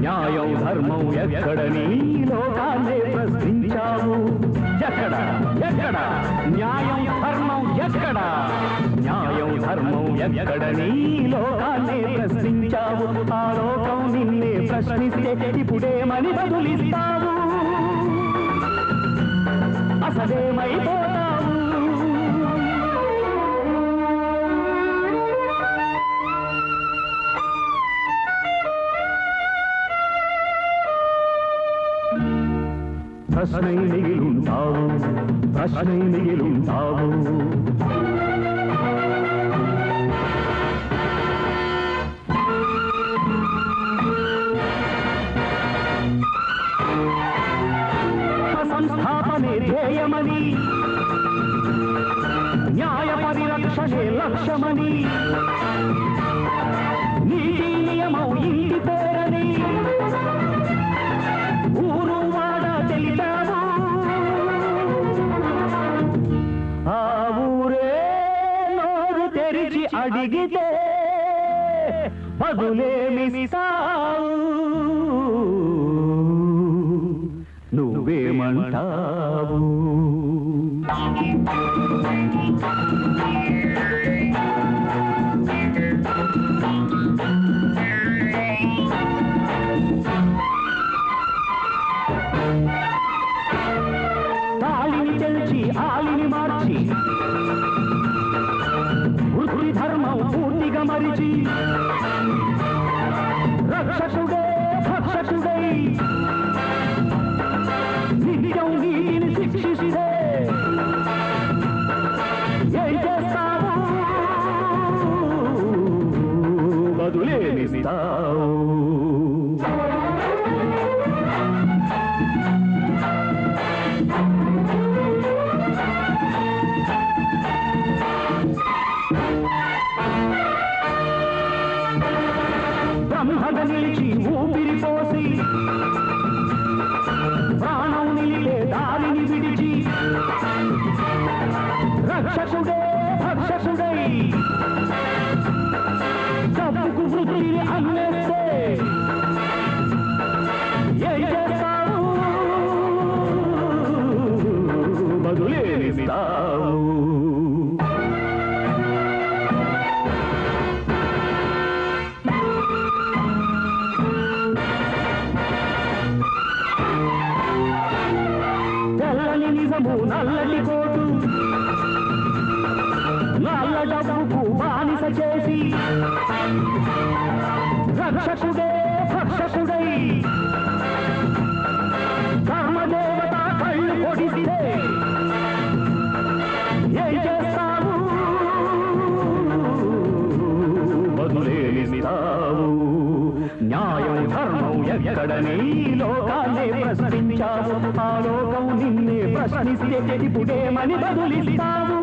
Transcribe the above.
న్యాయం ధర్మం ఎక్కడని లోకాన్నే ప్రశ్నించావు? ఎక్కడ? ఎక్కడ? న్యాయం ధర్మం ఎక్కడ? న్యాయం ధర్మం ఎక్కడని లోకాన్నే ప్రశ్నించావు? ఆ లోకం నిన్నే ప్రశ్నిస్తే ఇప్పుడేమని బదులిస్తావు? అసలేమైపోతా ప్రశ్నై మిగిలుంటావు ప్రశ్నై మిగిలుంటావు సంస్థాపనే ధ్యేయమని న్యాయ పరిరక్షణే లక్ష్యమని నీతి నియమం ఇంటితో అడిగితే బదులేమిస్తావు నువ్వేమంటావు Thank you. పూర్తిగా మరిచి రక్షకుడే భక్షకుడై నిత్యం నీని శిక్షిస్తే. ఏం చేస్తావు? బదులేమిస్తావు బ్రహ్మగ నిలిచి ఊపిరి పోసి ప్రాణం నిలిపే దారిని విడిచి రక్షకుడే భక్షకుడై నిజము నల్లటి కోటు. నల్ల డబ్బుకు బానిస చేసి రక్షకుడే భక్షకుడై ఎక్కడని లోకాలే ప్రశ్నించావు. ఆ లోకం నిన్నే ప్రశ్నిస్తే ఇప్పుడేమని బదులిస్తావు?